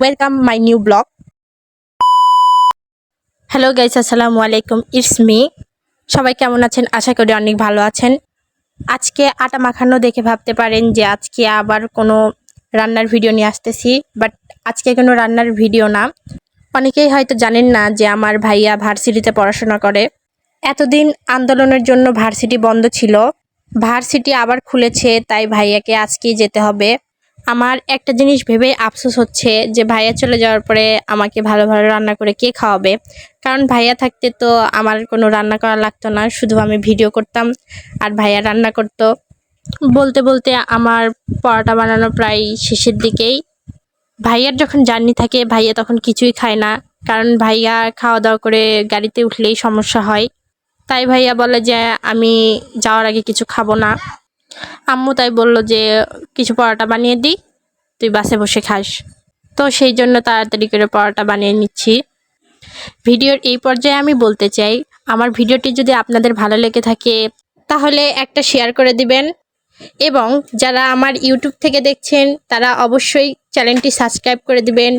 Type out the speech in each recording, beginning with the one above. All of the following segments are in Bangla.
Welcome my new blog hello guys আসসালামু আলাইকুম ইটস মি সবাই কেমন আছেন? আশা করি অনেক ভালো আছেন। আজকে আটা মাখানো দেখে ভাবতে পারেন যে আজকে আবার কোনো রান্নার ভিডিও নিয়ে আসতেছি বাট আজকে কোনো রান্নার ভিডিও না। অনেকেই হয়তো জানেন না যে আমার ভাইয়া ভার্সিটিতে পড়াশোনা করে। এতদিন আন্দোলনের জন্য ভার্সিটি বন্ধ ছিল। ভার্সিটি আবার খুলেছে, তাই ভাইয়াকে আজকেই যেতে হবে। আমার একটা জিনিস ভেবে আফসোস হচ্ছে যে ভাইয়া চলে যাওয়ার পরে আমাকে ভালো ভালো রান্না করে কে খাওয়াবে। কারণ ভাইয়া থাকতে তো আমার কোনো রান্না করা লাগতো না, শুধু আমি ভিডিও করতাম আর ভাইয়া রান্না করতো। বলতে বলতে আমার পরোটা বানানো প্রায় শেষের দিকেই। ভাইয়ার যখন জার্নি থাকে, ভাইয়া তখন কিছুই খায় না। কারণ ভাইয়া খাওয়া দাওয়া করে গাড়িতে উঠলেই সমস্যা হয়। তাই ভাইয়া বলে যে, আমি যাওয়ার আগে কিছু খাব না। আম্মু তাই বলল যে, কিছু পরোটা বানিয়ে দিই, তুই বাসে বসে খাস। তো সেই জন্য তাড়াতাড়ি করে পরোটা বানিয়ে নিচ্ছি। ভিডিওর এই পর্যায়ে আমি বলতে চাই, আমার ভিডিওটি যদি আপনাদের ভালো লেগে থাকে, তাহলে একটা শেয়ার করে দিবেন। এবং যারা আমার ইউটিউব থেকে দেখছেন, তারা অবশ্যই চ্যানেলটি সাবস্ক্রাইব করে দিবেন।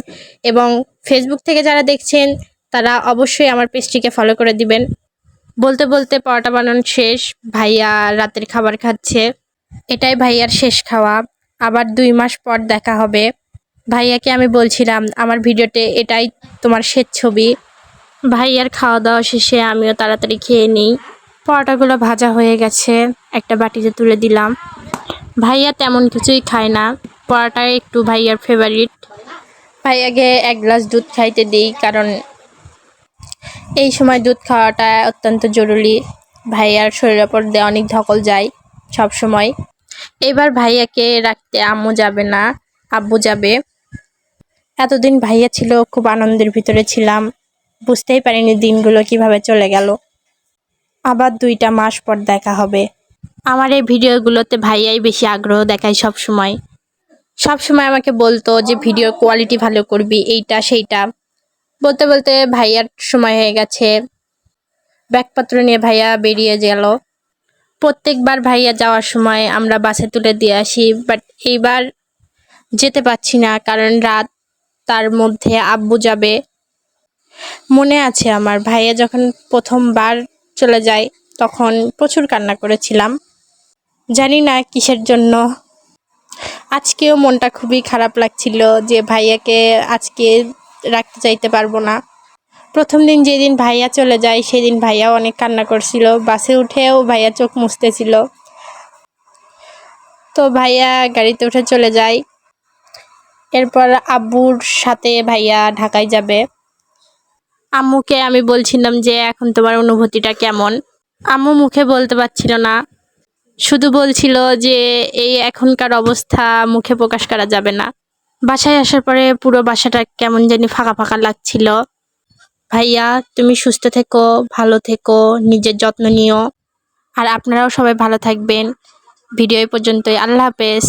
এবং ফেসবুক থেকে যারা দেখছেন, তারা অবশ্যই আমার পেজটিকে ফলো করে দিবেন। বলতে বলতে পরোটা বানানো শেষ, ভাইয়া রাতের খাবার খাচ্ছে। এটাই ভাইয়ার শেষ খাওয়া। আবার দুই মাস পর দেখা হবে। ভাইয়াকে আমি বলছিলাম, আমার ভিডিওতে এটাই তোমার শেষ ছবি। ভাইয়ার খাওয়া দাওয়া শেষে আমিও তাড়াতাড়ি খেয়ে নিই। পরোটাগুলো ভাজা হয়ে গেছে, একটা বাটিতে তুলে দিলাম। ভাইয়া তেমন কিছুই খায় না। পরোটাই একটু ভাইয়ার ফেভারিট ভাইয়াকে এক গ্লাস দুধ খাইতে দিই, কারণ এই সময় দুধ খাওয়াটা অত্যন্ত জরুরি। ভাইয়ার শরীরের ওপর দিয়ে অনেক ধকল যায়। সব সময়। এবার ভাইয়াকে রাখতে আম্মু যাবে না, আব্বু যাবে। এতদিন ভাইয়া ছিল, খুব আনন্দের ভিতরে ছিলাম। বুঝতেই পারিনি দিনগুলো কীভাবে চলে গেল। আবার দুইটা মাস পর দেখা হবে। আমার এই ভিডিওগুলোতে ভাইয়াই বেশি আগ্রহ দেখায় সব সময়। সব সময় আমাকে বলতো যে, ভিডিওর কোয়ালিটি ভালো করবি, এইটা, সেইটা। বলতে বলতে ভাইয়ার সময় হয়ে গেছে। ব্যাগপত্র নিয়ে ভাইয়া বেরিয়ে গেল। প্রত্যেকবার ভাইয়া যাওয়ার সময় আমরা বাসে তুলে দিয়ে আসি বাট এইবার যেতে পারছি না, কারণ রাত তার মধ্যে আব্বু যাবে। মনে আছে আমার, ভাইয়া যখন প্রথমবার চলে যায়, তখন প্রচুর কান্না করেছিলাম। জানি না কিসের জন্য। আজকেও মনটা খুবই খারাপ লাগছিল যে ভাইয়াকে আজকে রাখতে চাইতে পারব না। প্রথম দিন যেদিন ভাইয়া চলে যায়, সেদিন ভাইয়া অনেক কান্না করছিল। বাসে উঠেও ভাইয়া চোখ মুছতেছিল। তো ভাইয়া গাড়িতে উঠে চলে যায়। এরপর আব্বুর সাথে ভাইয়া ঢাকায় যাবে। আম্মুকে আমি বলছিলাম যে, এখন তোমার অনুভূতিটা কেমন? আম্মু মুখে বলতে পারছিল না। শুধু বলছিল যে, এই এখনকার অবস্থা মুখে প্রকাশ করা যাবে না। বাসায় আসার পরে পুরো বাসাটা কেমন জানি ফাঁকা ফাঁকা লাগছিল। ভাইয়া, তুমি সুস্থ থেকো, ভালো থেকো, নিজের যত্ন নিও। আর আপনারাও সবাই ভালো থাকবেন। ভিডিও পর্যন্তই। আল্লাহ হাফেজ।